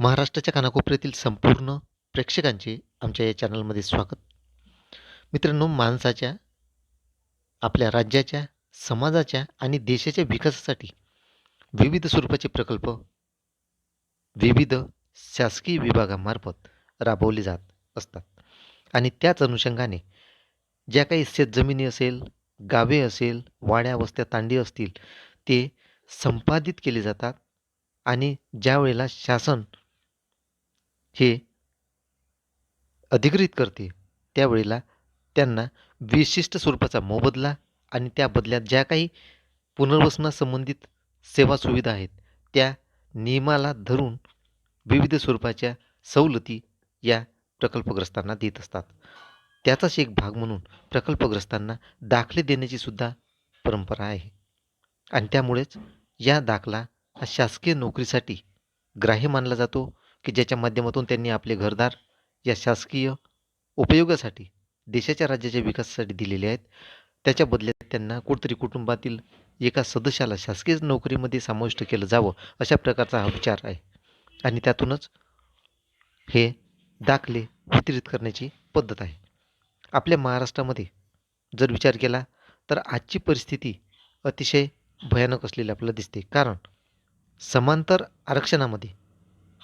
महाराष्ट्राच्या कानाकोपऱ्यातील संपूर्ण प्रेक्षकांचे आमच्या या चॅनलमध्ये स्वागत. मित्रांनो माणसाच्या आपल्या राज्याच्या समाजाच्या आणि देशाच्या विकासासाठी विविध स्वरूपाचे प्रकल्प विविध शासकीय विभागामार्फत राबवले जात असतात. आणि त्याच अनुषंगाने ज्या काही शेतजमिनी असेल गावे असेल वाड्या वस्त्या तांडी असतील ते संपादित केले जातात. आणि ज्या वेळेला शासन हे अधिग्रहित करते. त्यावेळेला त्यांना विशिष्ट स्वरूपाचा मोबदला आणि त्या बदल्यात ज्या काही पुनर्वसनासंबंधित सेवा सुविधा आहेत त्या नियमाला धरून विविध स्वरूपाच्या सवलती या प्रकल्पग्रस्तांना देत असतात. त्याचाच एक भाग म्हणून प्रकल्पग्रस्तांना दाखले देण्याची सुद्धा परंपरा आहे. आणि त्यामुळेच या दाखला हा शासकीय नोकरीसाठी ग्राह्य मानला जातो की ज्याच्या माध्यमातून त्यांनी आपले घरदार या शासकीय उपयोगासाठी देशाच्या राज्याच्या विकासासाठी दिलेले आहेत. त्याच्या बदल्यात त्यांना कुठतरी कुटुंबातील एका सदस्याला शासकीय नोकरीमध्ये समाविष्ट केलं जावं अशा प्रकारचा हा विचार आहे. आणि त्यातूनच हे दाखले वितरित करण्याची पद्धत आहे. आपल्या महाराष्ट्रामध्ये जर विचार केला तर आजची परिस्थिती अतिशय भयानक असलेली आपल्याला दिसते. कारण समांतर आरक्षणामध्ये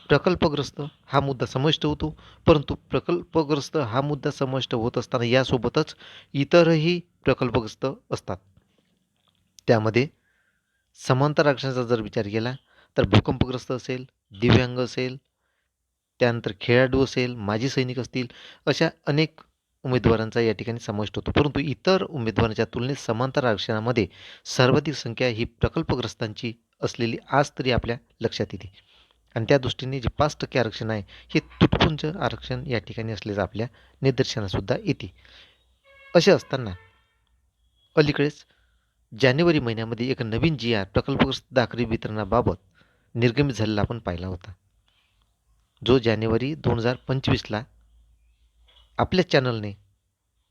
प्रकल्पग्रस्त हा मुद्दा समाविष्ट होतो. परंतु प्रकल्पग्रस्त हा मुद्दा समाविष्ट होत असताना यासोबतच इतरही प्रकल्पग्रस्त असतात. त्यामध्ये समांतर आरक्षणाचा जर विचार केला तर भूकंपग्रस्त असेल दिव्यांग असेल त्यानंतर खेळाडू असेल माजी सैनिक असतील अशा अनेक उमेदवारांचा या ठिकाणी समाविष्ट होतो. परंतु इतर उमेदवारांच्या तुलनेत समांतर आरक्षणामध्ये सर्वाधिक संख्या ही प्रकल्पग्रस्तांची असलेली आज तरी आपल्या लक्षात येते. आणि त्या दृष्टीने जे पाच टक्के आरक्षण आहे हे तुटपुंज आरक्षण या ठिकाणी असल्याचं आपल्या निदर्शनासुद्धा येते. असे असताना अलीकडेच जानेवारी महिन्यामध्ये एक नवीन जी आर प्रकल्पग्रस्त दाखरी वितरणाबाबत निर्गमित झालेला आपण पाहिला होता. जो जानेवारी दोन हजार पंचवीसला आपल्या चॅनलने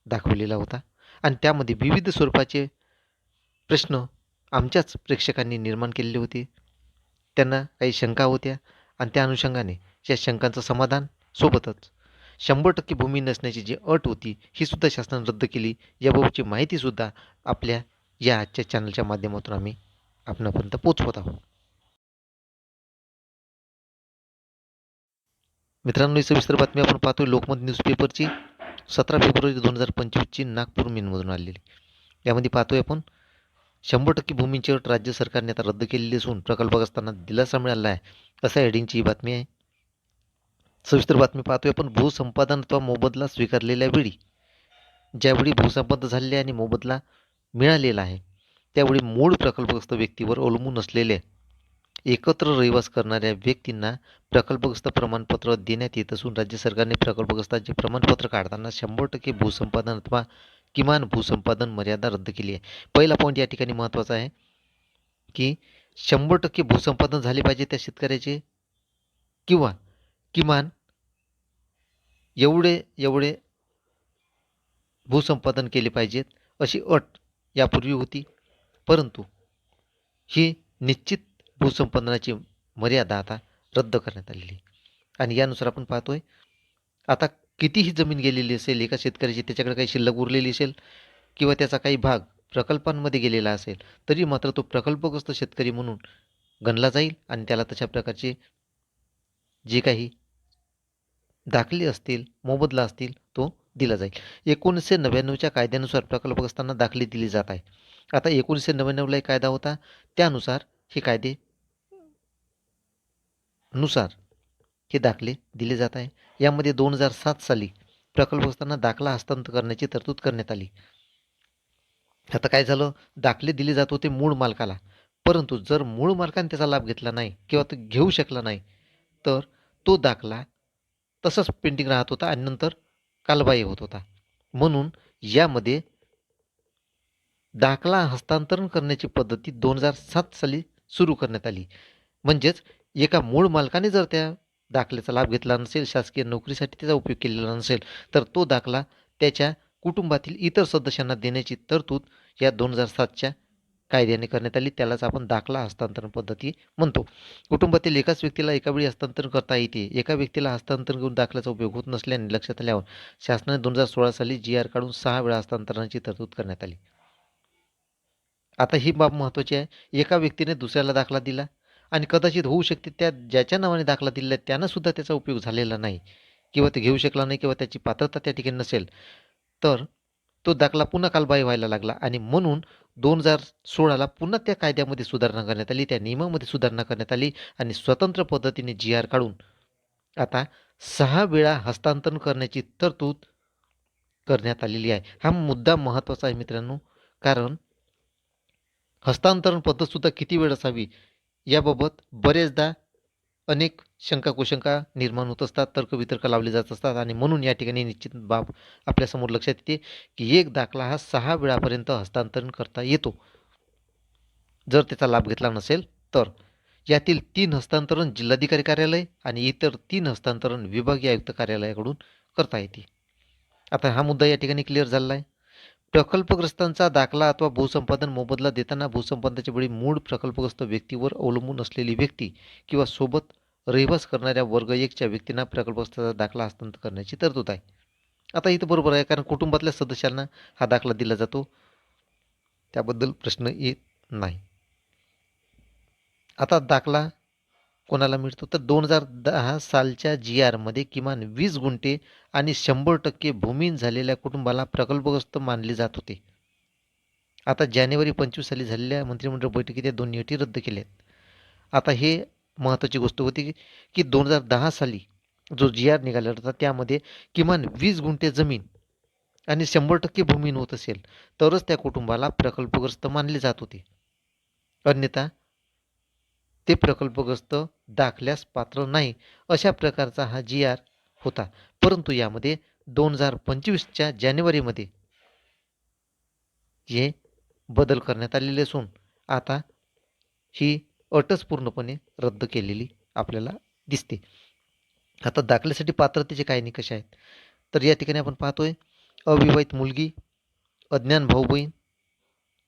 दाखवलेला होता आणि त्यामध्ये विविध स्वरूपाचे प्रश्न आमच्याच प्रेक्षकांनी निर्माण केलेले होते. त्यांना काही शंका होत्या आणि त्या अनुषंगाने या शंकांचं समाधान सोबतच. शंभर टक्के भूमी नसण्याची जी अट होती ही सुद्धा शासनाने रद्द केली. याबाबतची माहितीसुद्धा आपल्या या आजच्या चॅनलच्या माध्यमातून आम्ही आपणापर्यंत पोचवत आहोत. मित्रांनो ही सविस्तर बातमी आपण पाहतोय. लोकमत न्यूजपेपरची सतरा फेब्रुवारी दोन हजार पंचवीसची नागपूर मेनमधून आलेली. यामध्ये पाहतोय आपण शंभर टक्के भूमींची अट राज्य सरकारने आता रद्द केलेली असून प्रकल्पग्रस्तांना दिलासा मिळाला आहे. असं हेडिंगची ही बातमी आहे. सविस्तर बातमी पाहतोय आपण. भूसंपादन अथवा मोबदला स्वीकारलेल्या वेळी ज्यावेळी भूसंपादन झालेले आणि मोबदला मिळालेला आहे त्यावेळी मूळ प्रकल्पग्रस्त व्यक्तीवर अवलंबून असलेले एकत्र रहिवास करणाऱ्या व्यक्तींना प्रकल्पग्रस्त प्रमाणपत्र देण्यात येत असून राज्य सरकारने प्रकल्पग्रस्ताचे प्रमाणपत्र काढताना शंभर टक्के भूसंपादन अथवा किमान भूसंपादन मर्यादा रद्द केली आहे. पहिला पॉईंट या ठिकाणी महत्त्वाचा आहे की शंभर टक्के भूसंपादन झाले पाहिजे त्या शेतकऱ्याचे किंवा किमान एवढे एवढे भूसंपादन केले पाहिजेत अशी अट यापूर्वी होती. परंतु ही निश्चित भूसंपादनाची मर्यादा आता रद्द करण्यात आलेली आणि यानुसार आपण पाहतोय आता कितीही जमीन गेलेली असेल एका शेतकऱ्याची त्याच्याकडे काही शिल्लक उरलेली असेल किंवा त्याचा काही भाग प्रकल्पांमध्ये गेलेला असेल तरी मात्र तो प्रकल्पग्रस्त शेतकरी म्हणून गणला जाईल आणि त्याला तशा प्रकारचे जे काही दाखले असतील मोबदला असतील तो दिला जाईल. एकोणीसशे नव्याण्णवच्या कायद्यानुसार प्रकल्पग्रस्तांना दाखले दिली जात आहे. आता एकोणीसशे नव्याण्णवला एक कायदा होता त्यानुसार हे कायदे नुसार हे दाखले दिले जात आहे. यामध्ये दोन हजार सात साली प्रकल्पग्रस्तांना दाखला हस्तांतर करण्याची तरतूद करण्यात आली. आता काय झालं? दाखले दिले जात होते मूळ मालकाला. परंतु जर मूळ मालकाने त्याचा लाभ घेतला नाही किंवा तो घेऊ शकला नाही तर तो दाखला तसंच पेंटिंग राहत होता आणि नंतर कालबाह्य होत होता. म्हणून यामध्ये दाखला हस्तांतरण करण्याची पद्धती दोन हजार सात साली सुरू करण्यात आली. म्हणजेच एका मूळ मालकाने जर त्या दाखल्याचा लाभ घेतला नसेल शासकीय नोकरीसाठी त्याचा उपयोग केलेला नसेल तर तो दाखला त्याच्या कुटुंबातील इतर सदस्यांना देण्याची तरतूद या दोन हजार सातच्या कायद्याने करण्यात आली. त्यालाच आपण दाखला हस्तांतरण पद्धती म्हणतो. कुटुंबातील एकाच व्यक्तीला एका वेळी हस्तांतरण करता येते. एका व्यक्तीला हस्तांतरण करून दाखल्याचा उपयोग होत नसल्याने लक्षात आल्यावर शासनाने दोन हजार सोळा साली जी आर काढून सहा वेळा हस्तांतरणाची तरतूद करण्यात आली. आता ही बाब महत्त्वाची आहे. एका व्यक्तीने दुसऱ्याला दाखला दिला. आणि कदाचित होऊ शकते त्या ज्याच्या नावाने दाखला दिलेला आहे त्यांनासुद्धा त्याचा उपयोग झालेला नाही. किंवा ते घेऊ शकला नाही किंवा त्याची पात्रता त्या ठिकाणी नसेल तर तो दाखला पुन्हा कालबाई व्हायला लागला. आणि म्हणून दोन हजार सोळाला पुन्हा त्या कायद्यामध्ये सुधारणा करण्यात आली त्या नियमामध्ये सुधारणा करण्यात आली आणि स्वतंत्र पद्धतीने जी आर काढून आता सहा वेळा हस्तांतरण करण्याची तरतूद करण्यात आलेली आहे. हा मुद्दा महत्त्वाचा आहे मित्रांनो. कारण हस्तांतरण पद्धतसुद्धा किती वेळ असावी? याबाबत बरेचदा अनेक शंका कुशंका निर्माण होत असतात तर्कवितर्क लावले जात असतात आणि म्हणून या ठिकाणी निश्चित बाब आपल्यासमोर लक्षात येते की एक दाखला हा सहा वेळापर्यंत हस्तांतरण करता येतो. जर त्याचा लाभ घेतला नसेल तर. यातील तीन हस्तांतरण जिल्हाधिकारी कार्यालय आणि इतर तीन हस्तांतरण विभागीय आयुक्त कार्यालयाकडून करता येते. आता हा मुद्दा या ठिकाणी क्लिअर झाला आहे. प्रकल्पग्रस्तांचा दाखला अथवा भूसंपादन मोबदला देताना भूसंपादनाच्या वेळी मूळ प्रकल्पग्रस्त व्यक्तीवर अवलंबून असलेली व्यक्ती किंवा सोबत रहिवास करणाऱ्या वर्ग एकच्या व्यक्तींना प्रकल्पग्रस्ताचा दाखला हस्तांतर करण्याची तरतूद आहे. आता इथं बरोबर आहे कारण कुटुंबातल्या सदस्यांना हा दाखला दिला जातो. त्याबद्दल प्रश्न येत नाही. आता दाखला कोणाला मिळतो? तर दोन हजार दहा सालच्या जी आरमध्ये किमान वीस गुंठे आणि शंभर टक्के भूमीन झालेल्या कुटुंबाला प्रकल्पग्रस्त मानले जात होते. आता जानेवारी पंचवीस साली झालेल्या मंत्रिमंडळ बैठकीत या दोन्ही अटी रद्द केल्या आहेत आता हे महत्त्वाची गोष्ट होती की दोन हजार दहा साली जो जी आर निघाला होता त्यामध्ये किमान वीस गुंठे जमीन आणि शंभर टक्के भूमीन होत असेल तरच त्या कुटुंबाला प्रकल्पग्रस्त मानले जात होते. अन्यथा ते प्रकल्पग्रस्त दाखल्यास पात्र नाही अशा प्रकारचा हा जी आर होता. परंतु यामध्ये दोन हजार पंचवीसच्या जानेवारीमध्ये हे बदल करण्यात आलेले असून आता ही अटच पूर्णपणे रद्द केलेली आपल्याला दिसते. आता दाखल्यासाठी पात्रतेचे काय निकष आहेत? तर या ठिकाणी आपण पाहतोय अविवाहित मुलगी अज्ञान भाऊ बहीण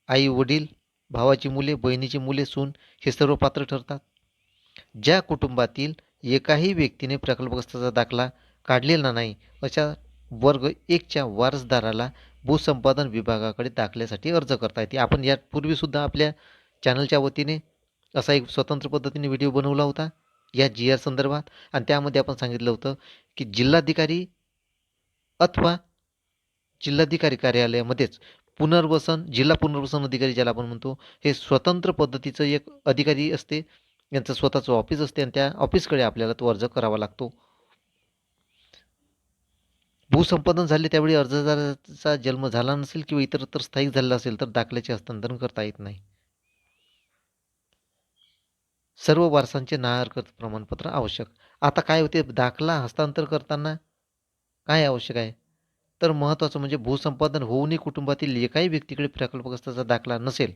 आई वडील भावाची मुले बहिणीची मुले सून हे सर्व पात्र ठरतात. ज्या कुटुंबातील एकाही व्यक्तीने प्रकल्पग्रस्ताचा दाखला काढलेला नाही अशा वर्ग एकच्या वारसदाराला भूसंपादन विभागाकडे दाखल्यासाठी अर्ज करता येते. आपण यापूर्वीसुद्धा आपल्या चॅनलच्या वतीने असा एक स्वतंत्र पद्धतीने व्हिडिओ बनवला होता या जी आर संदर्भात. आणि त्यामध्ये आपण सांगितलं होतं की जिल्हाधिकारी अथवा जिल्हाधिकारी कार्यालयामध्येच पुनर्वसन जिल्हा पुनर्वसन अधिकारी ज्याला आपण म्हणतो हे स्वतंत्र पद्धतीचं एक अधिकारी असते. यांचं स्वतःचं ऑफिस असते आणि त्या ऑफिसकडे आपल्याला तो अर्ज करावा लागतो. भूसंपादन झाले त्यावेळी अर्जदाराचा जन्म झाला नसेल किंवा इतरत्र स्थायिक झालेला असेल तर दाखल्याचे हस्तांतरण करता येत नाही. सर्व वारसांचे ना हरकत प्रमाणपत्र आवश्यक. आता काय होते? दाखला हस्तांतर करताना काय आवश्यक आहे? तर महत्त्वाचं म्हणजे भूसंपादन होऊनही कुटुंबातील एकाही व्यक्तीकडे प्रकल्पग्रस्ताचा दाखला नसेल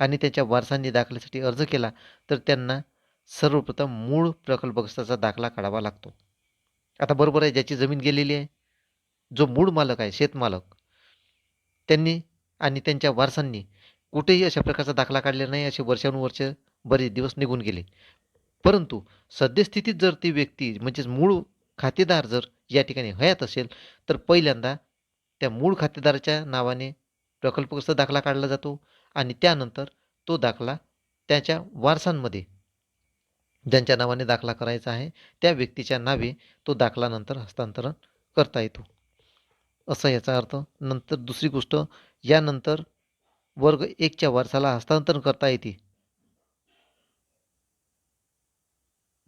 आणि त्याच्या वारसांनी दाखल्यासाठी अर्ज केला तर त्यांना सर्वप्रथम मूळ प्रकल्पग्रस्ताचा दाखला काढावा लागतो. आता बरोबर आहे ज्याची जमीन गेलेली आहे जो मूळ मालक आहे शेतमालक त्यांनी आणि त्यांच्या वारसांनी कुठेही अशा प्रकारचा दाखला काढलेला नाही असे वर्षानुवर्ष बरेच दिवस निघून गेले. परंतु सद्यस्थितीत जर ती व्यक्ती म्हणजेच मूळ खातेदार जर या ठिकाणी हयात असेल तर पहिल्यांदा त्या मूळ खातेदाराच्या नावाने प्रकल्पग्रस्त दाखला काढला जातो आणि त्यानंतर तो दाखला त्याच्या वारसांमध्ये ज्यांच्या नावाने दाखला करायचा आहे त्या व्यक्तीच्या नावे तो दाखला नंतर हस्तांतरण करता येतो. असा याचा अर्थ नंतर दुसरी गोष्ट यानंतर वर्ग एकच्या वारसाला हस्तांतरण करता येते.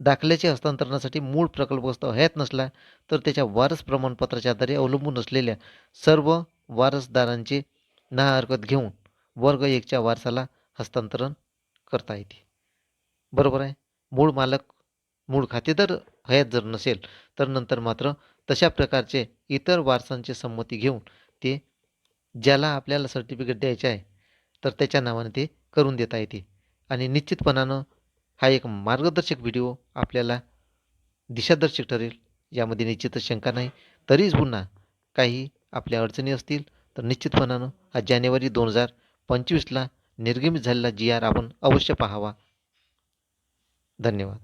दाखल्याचे हस्तांतरणासाठी मूळ प्रकल्पग्रस्त हयात नसला तर त्याच्या वारस प्रमाणपत्राच्या आधारे अवलंबून असलेल्या सर्व वारसदारांचे ना हरकत घेऊन वर्ग एकच्या वारसाला हस्तांतरण करता येते. बरोबर आहे? मूळ मालक मूळ खातेदार हयात जर नसेल तर नंतर मात्र तशा प्रकारचे इतर वारसांची संमती घेऊन ते ज्याला आपल्याला सर्टिफिकेट द्यायचे आहे तर त्याच्या नावाने ते करून देता येते. आणि निश्चितपणानं हा एक मार्गदर्शक व्हिडिओ आपल्याला दिशादर्शक ठरेल. यामध्ये निश्चितच शंका नाही. तरीच पुन्हा काही आपल्या अडचणी असतील तर निश्चितपणानं हा जानेवारी दोन हजार पंचवीसला निर्गमित झालेला जी आर आपण अवश्य पाहावा. धन्यवाद.